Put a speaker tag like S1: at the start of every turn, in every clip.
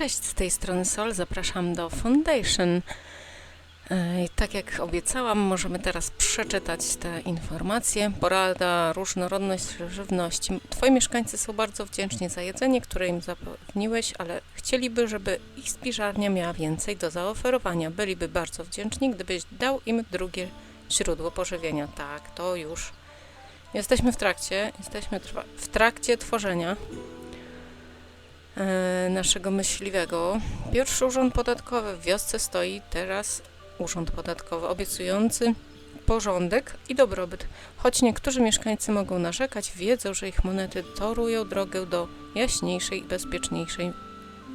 S1: Cześć, z tej strony Sol, zapraszam do Foundation. E, I tak jak obiecałam, możemy teraz przeczytać te informacje. Porada, różnorodność żywności. Twoi mieszkańcy są bardzo wdzięczni za jedzenie, które im zapewniłeś, ale chcieliby, żeby ich spiżarnia miała więcej do zaoferowania. Byliby bardzo wdzięczni, gdybyś dał im drugie źródło pożywienia. Tak, to już. Jesteśmy w trakcie, jesteśmy w trakcie tworzenia naszego myśliwego. Pierwszy urząd podatkowy w wiosce stoi teraz urząd podatkowy obiecujący porządek i dobrobyt. Choć niektórzy mieszkańcy mogą narzekać, wiedzą, że ich monety torują drogę do jaśniejszej i bezpieczniejszej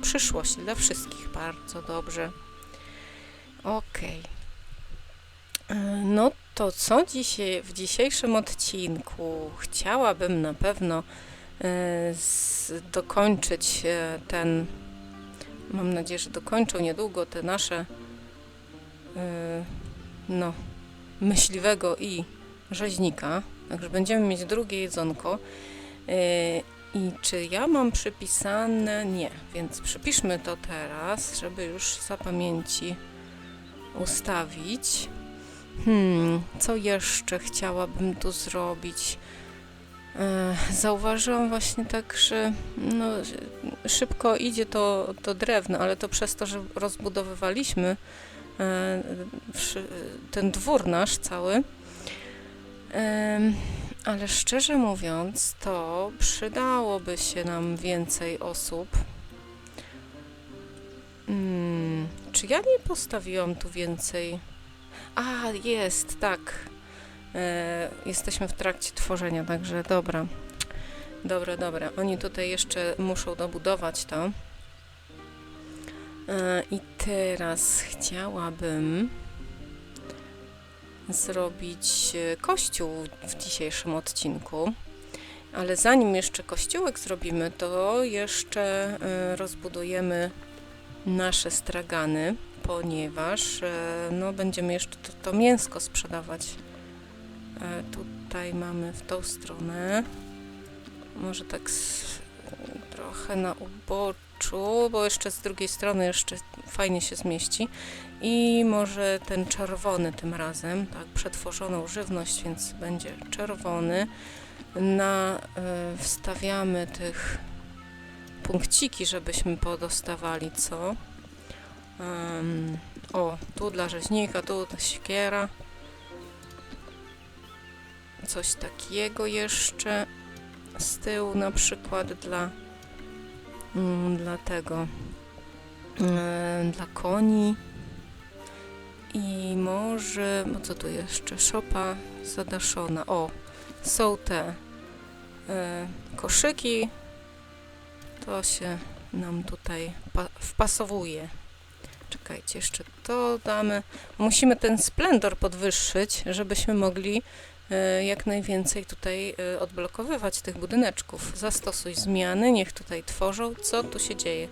S1: przyszłości dla wszystkich. Bardzo dobrze. Okej. E, No to co dzisiaj w dzisiejszym odcinku? Chciałabym na pewno e, dokończyć e, ten. Mam nadzieję, że dokończą niedługo te nasze e, no, myśliwego i rzeźnika. Także będziemy mieć drugie jedzonko. E, I czy ja mam przypisane? Nie, więc przypiszmy to teraz, żeby już za pamięci ustawić. Hmm, co jeszcze chciałabym tu zrobić? E, Zauważyłam właśnie tak, że no, szybko idzie to, to drewno, ale to przez to, że rozbudowywaliśmy e, ten dwór nasz cały. Ale szczerze mówiąc, to przydałoby się nam więcej osób. Hmm, czy ja nie postawiłam tu więcej? A, jest, tak. E, jesteśmy w trakcie tworzenia, także dobra. Dobra, dobra. Oni tutaj jeszcze muszą dobudować to. E, I teraz chciałabym zrobić e, kościół w dzisiejszym odcinku. Ale zanim jeszcze kościółek zrobimy, to jeszcze rozbudujemy nasze stragany, ponieważ no, będziemy jeszcze to, to mięsko sprzedawać. E, tutaj mamy w tą stronę. Może tak z, trochę na uboczu, bo jeszcze z drugiej strony jeszcze fajnie się zmieści. I może ten czerwony tym razem, tak, przetworzoną żywność, więc będzie czerwony. Na, e, wstawiamy tych punkciki, żebyśmy podostawali, co? Em, o, tu dla rzeźnika, tu siekiera. Coś takiego jeszcze z tyłu na przykład dla, mm, dla tego, em, dla koni. I może, bo co tu jeszcze? Szopa zadaszona. O, są te e, koszyki. To się nam tutaj pa- wpasowuje. Czekajcie, jeszcze to damy. Musimy ten splendor podwyższyć, żebyśmy mogli e, jak najwięcej tutaj e, odblokowywać tych budyneczków. Zastosuj zmiany, niech tutaj tworzą. Co tu się dzieje?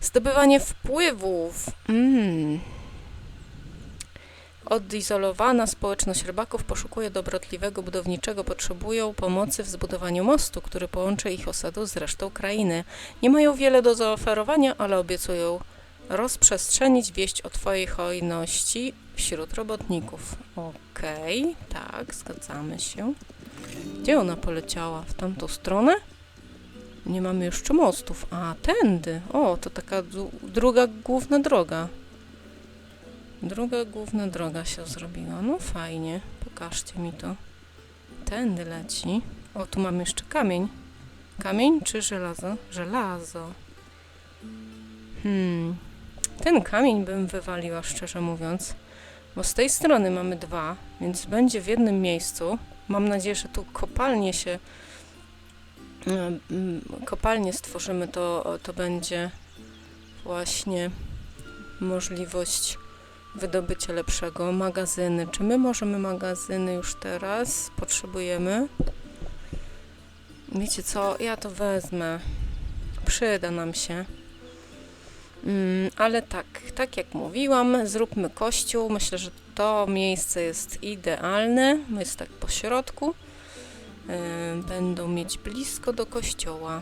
S1: Zdobywanie wpływów. Mm. Odizolowana społeczność rybaków poszukuje dobrotliwego budowniczego. Potrzebują pomocy w zbudowaniu mostu, który połączy ich osadę z resztą krainy. Nie mają wiele do zaoferowania, ale obiecują rozprzestrzenić wieść o Twojej hojności wśród robotników. Okej, tak, zgadzamy się. Gdzie ona poleciała? W tamtą stronę? Nie mamy jeszcze mostów. A, tędy. O, to taka druga główna droga. Druga główna droga się zrobiła. No fajnie. Pokażcie mi to. Tędy leci. O, tu mamy jeszcze kamień. Kamień czy żelazo? Żelazo. Hmm. Ten kamień bym wywaliła, szczerze mówiąc. Bo z tej strony mamy dwa, więc będzie w jednym miejscu. Mam nadzieję, że tu kopalnie się. Kopalnie stworzymy, to, to będzie właśnie możliwość wydobycia lepszego. Magazyny. Czy my możemy magazyny już teraz? Potrzebujemy. Wiecie co? Ja to wezmę. Przyda nam się. Mm, ale tak, tak jak mówiłam, zróbmy kościół. Myślę, że to miejsce jest idealne. Jest tak po środku. Będą mieć blisko do kościoła.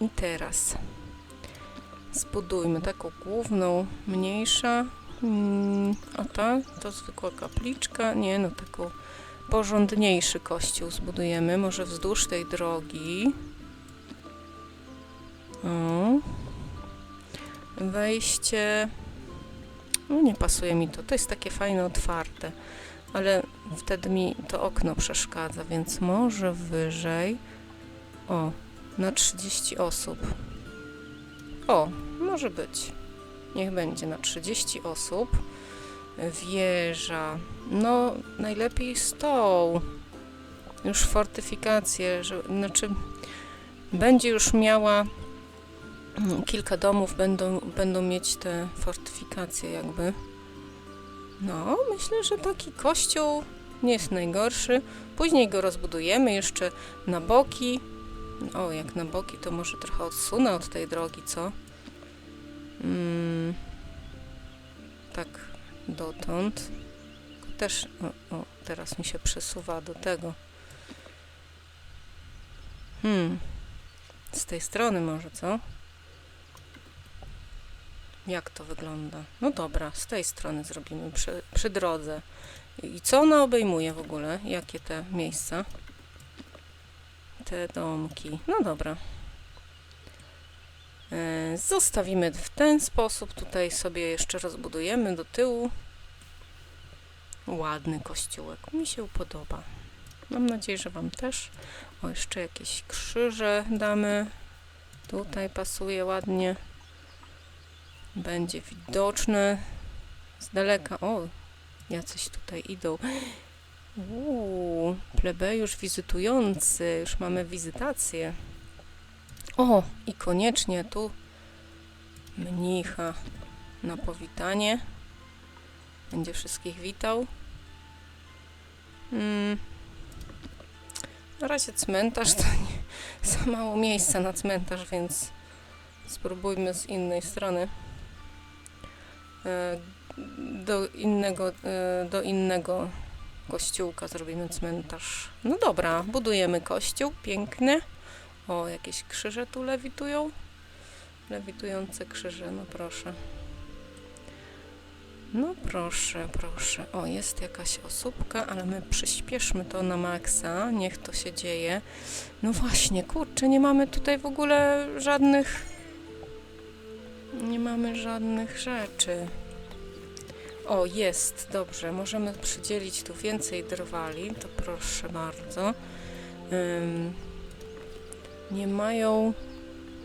S1: I teraz Zbudujmy taką główną, mniejsza. Mm, a ta to zwykła kapliczka. Nie, no taką porządniejszy kościół zbudujemy. Może wzdłuż tej drogi. O. Wejście. No nie pasuje mi to. To jest takie fajne, otwarte. Ale wtedy mi to okno przeszkadza, więc może wyżej. O, na 30 osób. O, może być. Niech będzie na 30 osób. Wieża. No, najlepiej stoł. Już fortyfikacje, że, znaczy będzie już miała kilka domów będą, będą mieć te fortyfikacje jakby. No, myślę, że taki kościół nie jest najgorszy. Później go rozbudujemy jeszcze na boki. O, jak na boki, to może trochę odsunę od tej drogi, co? Mm, tak, dotąd. Też, o, o, teraz mi się przesuwa do tego. Hmm, z tej strony może, co? Jak to wygląda? No dobra, z tej strony zrobimy przy, przy drodze. I co ona obejmuje w ogóle? Jakie te miejsca? Te domki. No dobra. E, Zostawimy w ten sposób. Tutaj sobie jeszcze rozbudujemy do tyłu. Ładny kościółek. Mi się podoba. Mam nadzieję, że Wam też. O, jeszcze jakieś krzyże damy. Tutaj pasuje ładnie. Będzie widoczne z daleka. O, jacyś tutaj idą. Uuu, plebejusz wizytujący. Już mamy wizytację. O, i koniecznie tu mnicha na powitanie. Będzie wszystkich witał. Mm. Na razie cmentarz to nie, za mało miejsca na cmentarz, więc spróbujmy z innej strony. E, Do innego, e, do innego kościółka zrobimy cmentarz. No dobra, budujemy kościół, piękny. O, jakieś krzyże tu lewitują. Lewitujące krzyże, no proszę. No proszę, proszę. O, jest jakaś osóbka, ale my przyspieszmy to na maksa. Niech to się dzieje. No właśnie, kurczę, nie mamy tutaj w ogóle żadnych... Nie mamy żadnych rzeczy. O, jest, dobrze. Możemy przydzielić tu więcej drwali. To proszę bardzo. Ym, nie mają...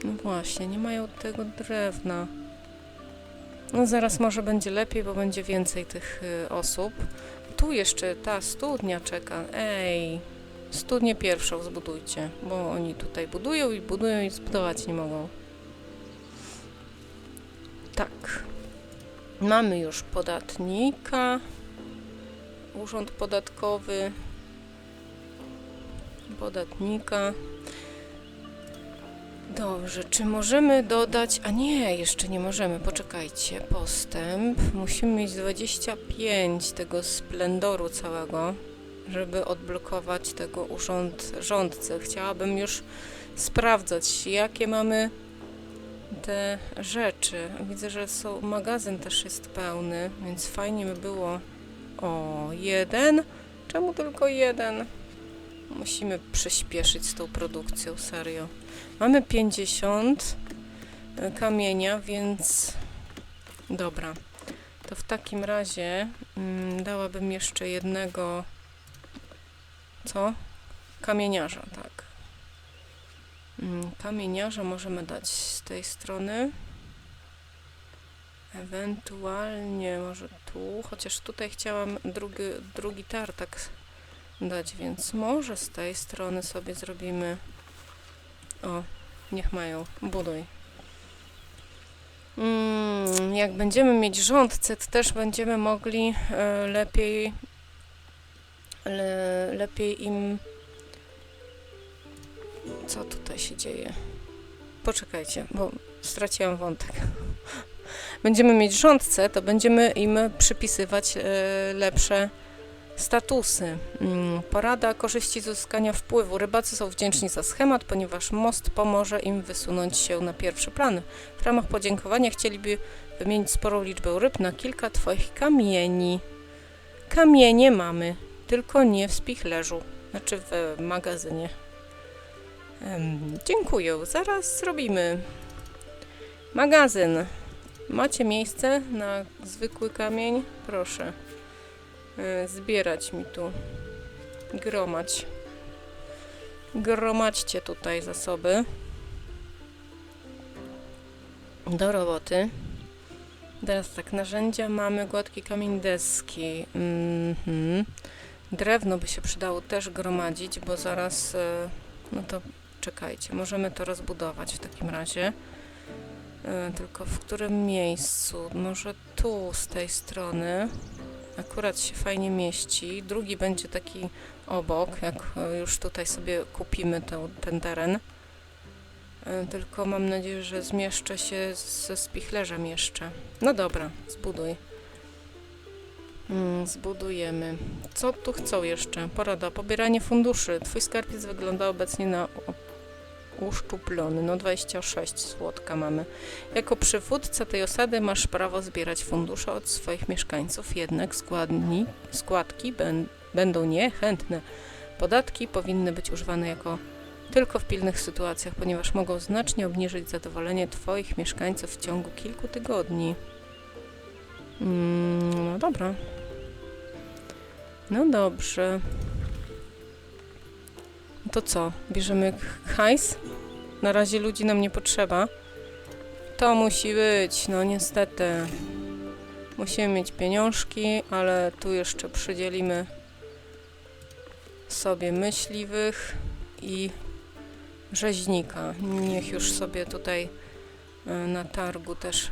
S1: No właśnie, nie mają tego drewna. No zaraz może będzie lepiej, bo będzie więcej tych y, osób. Tu jeszcze ta studnia czeka. Ej, studnię pierwszą zbudujcie, bo oni tutaj budują i budują i zbudować nie mogą. Tak. Mamy już podatnika. Urząd podatkowy. Podatnika. Dobrze, czy możemy dodać... A nie, jeszcze nie możemy, poczekajcie. Postęp. Musimy mieć 25 tego splendoru całego, żeby odblokować tego urząd rządcy. Chciałabym już sprawdzać, jakie mamy te rzeczy. Widzę, że są, magazyn też jest pełny, więc fajnie by było... O, jeden? Czemu tylko jeden? Musimy przyspieszyć z tą produkcją, serio. Mamy 50 e, kamienia, więc dobra. To w takim razie mm, dałabym jeszcze jednego co? Kamieniarza, tak. Mm, Kamieniarza możemy dać z tej strony. Ewentualnie może tu, chociaż tutaj chciałam drugi, drugi tartak dać, więc może z tej strony sobie zrobimy. O, niech mają, buduj. Mm, jak będziemy mieć rządce, to też będziemy mogli e, lepiej le, lepiej im co tutaj się dzieje? Poczekajcie, bo straciłam wątek. Będziemy mieć rządce, to będziemy im przypisywać e, lepsze Statusy. Mm, Porada korzyści z uzyskania wpływu. Rybacy są wdzięczni za schemat, ponieważ most pomoże im wysunąć się na pierwszy plan. W ramach podziękowania chcieliby wymienić sporą liczbę ryb na kilka Twoich kamieni. Kamienie mamy, tylko nie w spichlerzu, znaczy w magazynie. Em, dziękuję, zaraz zrobimy. Magazyn. Macie miejsce na zwykły kamień? Proszę. E, Zbierać mi tu. Gromać. Gromadźcie tutaj zasoby. Do roboty. Teraz tak, narzędzia mamy, gładki kamień deski. Mhm. Drewno by się przydało też gromadzić, bo zaraz, e, no to czekajcie, możemy to rozbudować w takim razie. E, Tylko w którym miejscu? Może tu, z tej strony. Akurat się fajnie mieści. Drugi będzie taki obok, jak e, już tutaj sobie kupimy ten teren. E, Tylko mam nadzieję, że zmieszczę się ze spichlerzem jeszcze. No dobra, zbuduj. Mm, zbudujemy. Co tu chcą jeszcze? Porada. Pobieranie funduszy. Twój skarbiec wygląda obecnie na uszczuplony. No 26 złotka mamy. Jako przywódca tej osady masz prawo zbierać fundusze od swoich mieszkańców, jednak składni, składki ben, będą niechętne. Podatki powinny być używane jako tylko w pilnych sytuacjach, ponieważ mogą znacznie obniżyć zadowolenie Twoich mieszkańców w ciągu kilku tygodni. Mm, no dobra. No dobrze. To co? Bierzemy hajs? Na razie ludzi nam nie potrzeba. To musi być, no niestety. Musimy mieć pieniążki, ale tu jeszcze przydzielimy sobie myśliwych i rzeźnika. Niech już sobie tutaj y, na targu też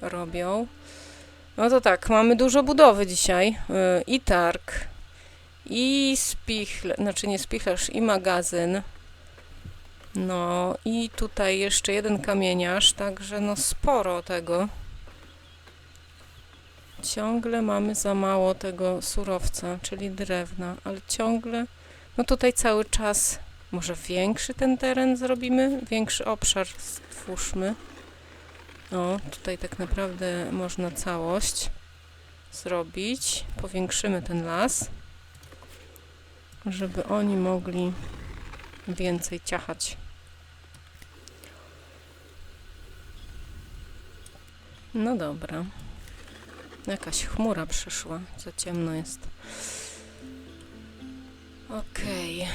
S1: robią. No to tak, mamy dużo budowy dzisiaj. y, I targ, i spichlerz, znaczy nie spichlerz, i magazyn. No i tutaj jeszcze jeden kamieniarz, także no sporo tego. Ciągle mamy za mało tego surowca, czyli drewna, ale ciągle, no tutaj cały czas, może większy ten teren zrobimy, większy obszar stwórzmy. O, tutaj tak naprawdę można całość zrobić. Powiększymy ten las, żeby oni mogli więcej ciachać. No dobra. Jakaś chmura przyszła, za ciemno jest. Okej, e,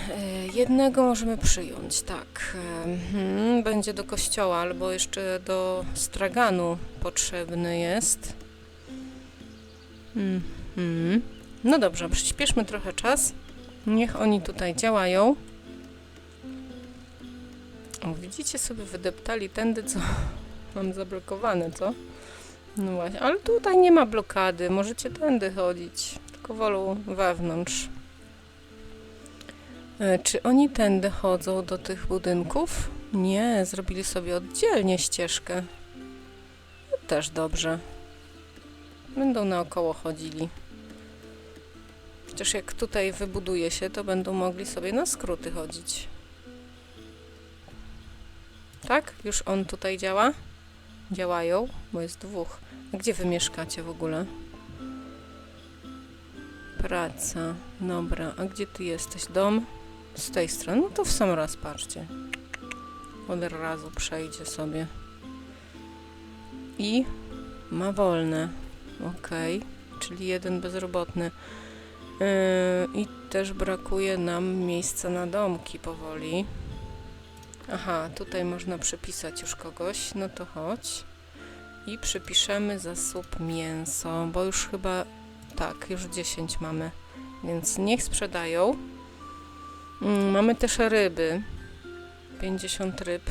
S1: jednego możemy przyjąć, tak. E, mhm, będzie do kościoła, albo jeszcze do straganu potrzebny jest. Mhm. No dobrze, przyspieszmy trochę czas. Niech oni tutaj działają. O, widzicie sobie, wydeptali tędy, co mam zablokowane, co? No właśnie, ale tutaj nie ma blokady, możecie tędy chodzić, tylko wolą wewnątrz. E, Czy oni tędy chodzą do tych budynków? Nie, zrobili sobie oddzielnie ścieżkę. No, Też dobrze. Będą naokoło chodzili. Przecież jak tutaj wybuduje się, to będą mogli sobie na skróty chodzić. Tak? Już on tutaj działa? Działają, bo jest dwóch. A Gdzie wy mieszkacie w ogóle? Praca. Dobra, a gdzie ty jesteś? Dom? Z tej strony? No to w sam raz patrzcie. Od razu przejdzie sobie. I ma wolne. Okej. Czyli jeden bezrobotny. Yy, I też brakuje nam miejsca na domki powoli. Aha, tutaj można przypisać już kogoś. No to chodź. I przypiszemy zasób mięso, bo już chyba tak, już 10 mamy. Więc niech sprzedają. Mm, mamy też ryby. 50 ryb.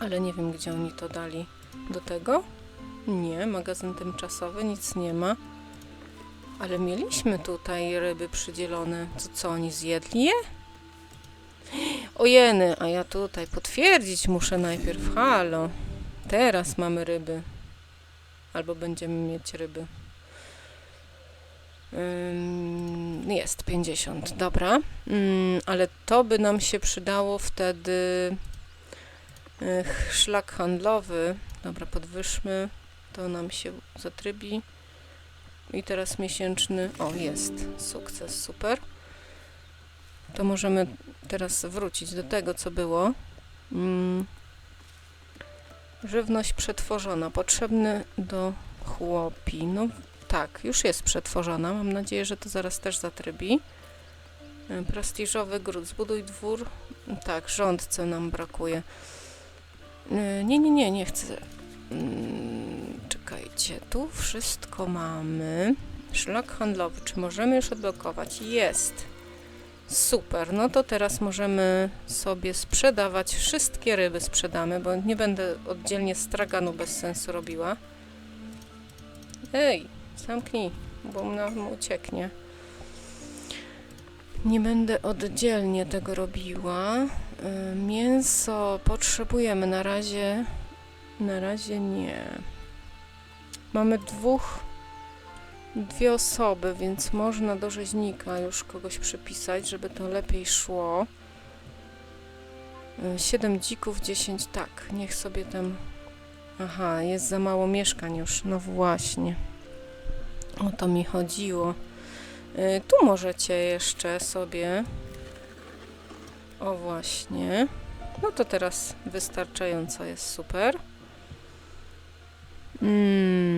S1: Ale nie wiem, gdzie oni to dali. Do tego? Nie, magazyn tymczasowy, nic nie ma. Ale mieliśmy tutaj ryby przydzielone. Co, co oni zjedli je? Ojeny, a ja tutaj potwierdzić muszę najpierw. Halo. Teraz mamy ryby. Albo będziemy mieć ryby. Jest 50, dobra. Ale to by nam się przydało wtedy y, szlak handlowy. Dobra, podwyższmy. To nam się zatrybi. I teraz miesięczny. O, jest. Sukces, super. To możemy teraz wrócić do tego, co było. Mm. Żywność przetworzona. Potrzebny do chłopi. No tak, już jest przetworzona. Mam nadzieję, że to zaraz też zatrybi. E, Prestiżowy gród. Zbuduj dwór. Tak, rządce nam brakuje. E, Nie, nie, nie, nie chcę. Czekajcie, tu wszystko mamy. Szlak handlowy. Czy możemy już odblokować? Jest. Super, no to teraz możemy sobie sprzedawać. Wszystkie ryby sprzedamy, bo nie będę oddzielnie straganu bez sensu robiła. Ej, zamknij, bo nam ucieknie. Nie będę oddzielnie tego robiła. Y, Mięso potrzebujemy na razie. Na razie nie. Mamy dwóch, dwie osoby, więc można do rzeźnika już kogoś przypisać, żeby to lepiej szło. Y, Siedem dzików, dziesięć tak. Niech sobie tam. Aha, jest za mało mieszkań już. No właśnie. O to mi chodziło. Y, Tu możecie jeszcze sobie. O właśnie. No to teraz wystarczająco jest super. Mm.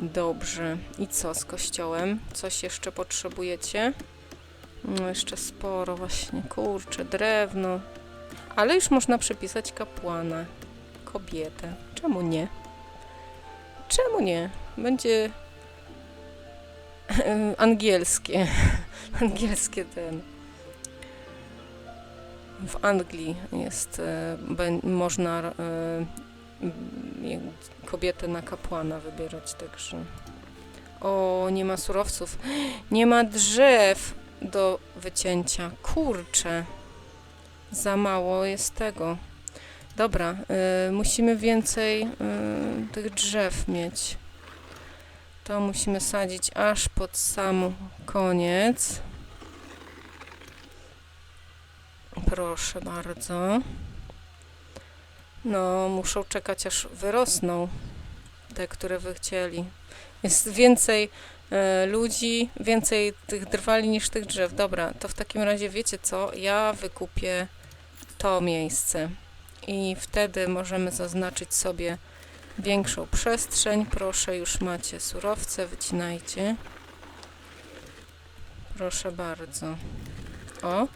S1: Dobrze. I co z kościołem? Coś jeszcze potrzebujecie? No jeszcze sporo właśnie. Kurczę, drewno. Ale już można przypisać kapłana. Kobietę. Czemu nie? Czemu nie? Będzie angielskie. angielskie ten. W Anglii jest, e, można e, kobietę na kapłana wybierać, także. O, nie ma surowców. Nie ma drzew do wycięcia. Kurczę. Za mało jest tego. Dobra, e, musimy więcej e, tych drzew mieć. To musimy sadzić aż pod sam koniec. Proszę bardzo. No, muszą czekać aż wyrosną te, które wy chcieli. Jest więcej e, ludzi, więcej tych drwali niż tych drzew. Dobra, to w takim razie wiecie co? Ja wykupię to miejsce i wtedy możemy zaznaczyć sobie większą przestrzeń. Proszę, już macie surowce, wycinajcie. Proszę bardzo. O,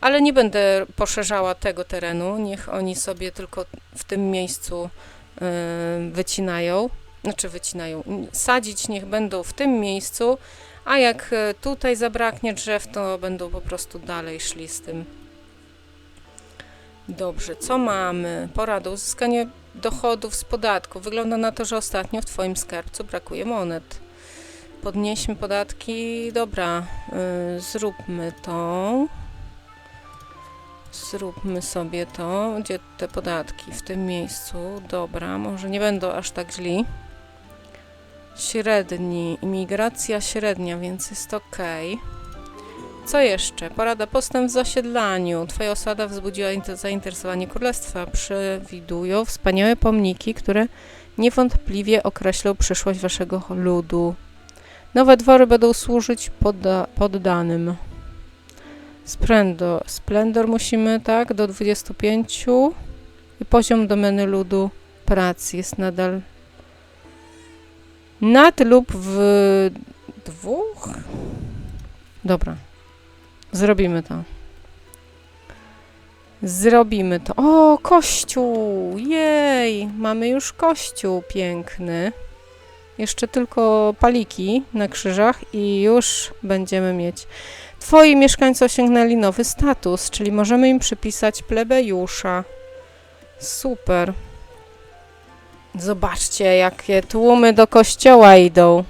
S1: ale nie będę poszerzała tego terenu. Niech oni sobie tylko w tym miejscu y, wycinają. Znaczy wycinają. Sadzić niech będą w tym miejscu, a jak y, tutaj zabraknie drzew, to będą po prostu dalej szli z tym. Dobrze, co mamy? Porada uzyskanie dochodów z podatku. Wygląda na to, że ostatnio w Twoim skarbcu brakuje monet. Podnieśmy podatki. Dobra, y, zróbmy to. Zróbmy sobie to. Gdzie te podatki? W tym miejscu. Dobra, może nie będą aż tak źli. Średni. Imigracja średnia, więc jest ok. Co jeszcze? Porada postęp w zasiedlaniu. Twoja osada wzbudziła inter- zainteresowanie królestwa. Przewidują wspaniałe pomniki, które niewątpliwie określą przyszłość waszego ludu. Nowe dwory będą służyć podda- poddanym. Splendor, splendor musimy, tak, do 25. I poziom domeny ludu pracy jest nadal nad lub w dwóch. Dobra. Zrobimy to. Zrobimy to. O, kościół! Jej! Mamy już kościół piękny. Jeszcze tylko paliki na krzyżach i już będziemy mieć. Twoi mieszkańcy osiągnęli nowy status, czyli możemy im przypisać plebejusza. Super. Zobaczcie, jakie tłumy do kościoła idą.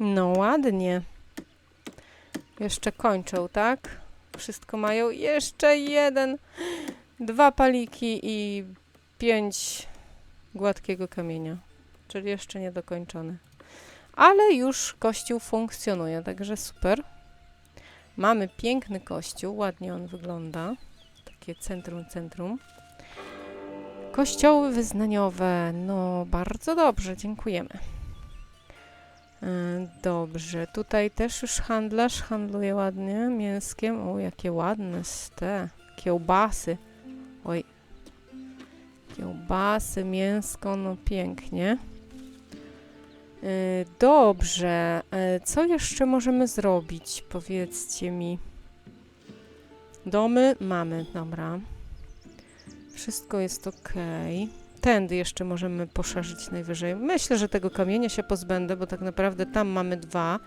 S1: No ładnie. Jeszcze kończą, tak? Wszystko mają. Jeszcze jeden. Dwa paliki i pięć gładkiego kamienia. Czyli jeszcze niedokończone. ale już kościół funkcjonuje, także super. Mamy piękny kościół, ładnie on wygląda. Takie centrum, centrum. Kościoły wyznaniowe, no bardzo dobrze, dziękujemy. E, Dobrze, tutaj też już handlarz handluje ładnie mięskiem. O, jakie ładne te kiełbasy. Oj, kiełbasy, mięsko, no pięknie. E, Dobrze, e, co jeszcze możemy zrobić? Powiedzcie mi. Domy mamy, dobra. Wszystko jest ok. Tędy jeszcze możemy poszerzyć najwyżej. Myślę, że tego kamienia się pozbędę, bo tak naprawdę tam mamy dwa.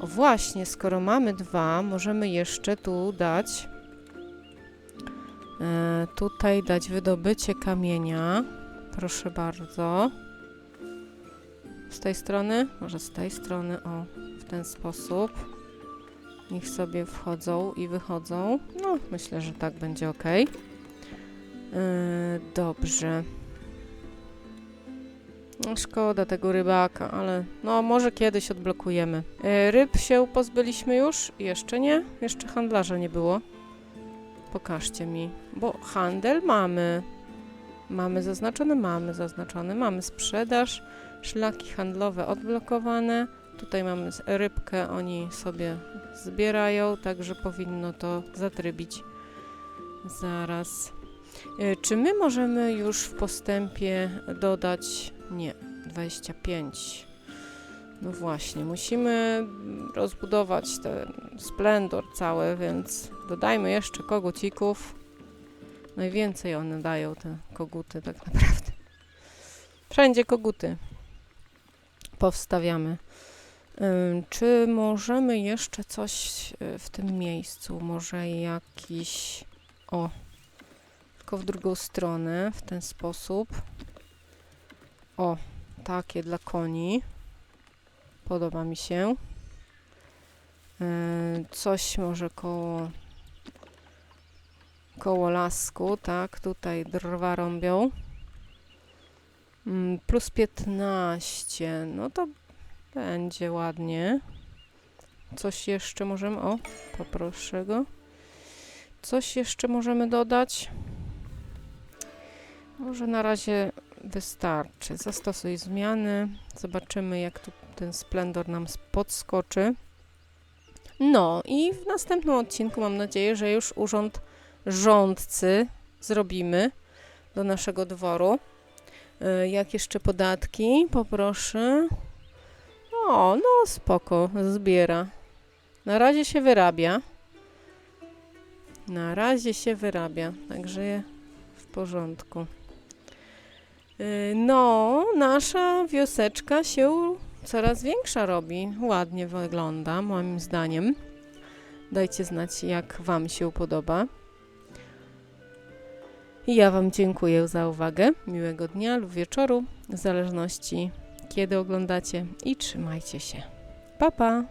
S1: O właśnie, skoro mamy dwa, możemy jeszcze tu dać. E, tutaj dać wydobycie kamienia. Proszę bardzo. Z tej strony? Może z tej strony, o, w ten sposób. Niech sobie wchodzą i wychodzą. No, myślę, że tak będzie ok. Yy, dobrze. No, szkoda tego rybaka, ale no może kiedyś odblokujemy. Yy, ryb się pozbyliśmy już? Jeszcze nie? Jeszcze handlarza nie było. Pokażcie mi, bo handel mamy. Mamy zaznaczony, mamy zaznaczony, mamy sprzedaż, szlaki handlowe odblokowane. Tutaj mamy rybkę, oni sobie zbierają, także powinno to zatrybić zaraz. Y, Czy my możemy już w postępie dodać? Nie, 25. No właśnie, musimy rozbudować ten splendor cały, więc dodajmy jeszcze kogucików. Najwięcej one dają, te koguty, tak naprawdę. Wszędzie koguty powstawiamy. Czy możemy jeszcze coś y, w tym miejscu? Może jakiś. O, tylko w drugą stronę, w ten sposób. O, takie dla koni. Podoba mi się. Coś może koło. Koło lasku, tak, tutaj drwa rąbią. Mm, Plus 15, no to będzie ładnie. Coś jeszcze możemy. O, poproszę go. Coś jeszcze możemy dodać. Może na razie wystarczy. Zastosuj zmiany. Zobaczymy, jak tu ten splendor nam podskoczy. No i w następnym odcinku mam nadzieję, że już urząd rządcy zrobimy do naszego dworu. Y, Jak jeszcze podatki? Poproszę. O, no spoko, zbiera. Na razie się wyrabia. Na razie się wyrabia, także w porządku. Yy, No, nasza wioseczka się coraz większa robi. Ładnie wygląda, moim zdaniem. Dajcie znać, jak Wam się podoba. I ja Wam dziękuję za uwagę. Miłego dnia lub wieczoru, w zależności kiedy oglądacie i trzymajcie się. Pa, pa!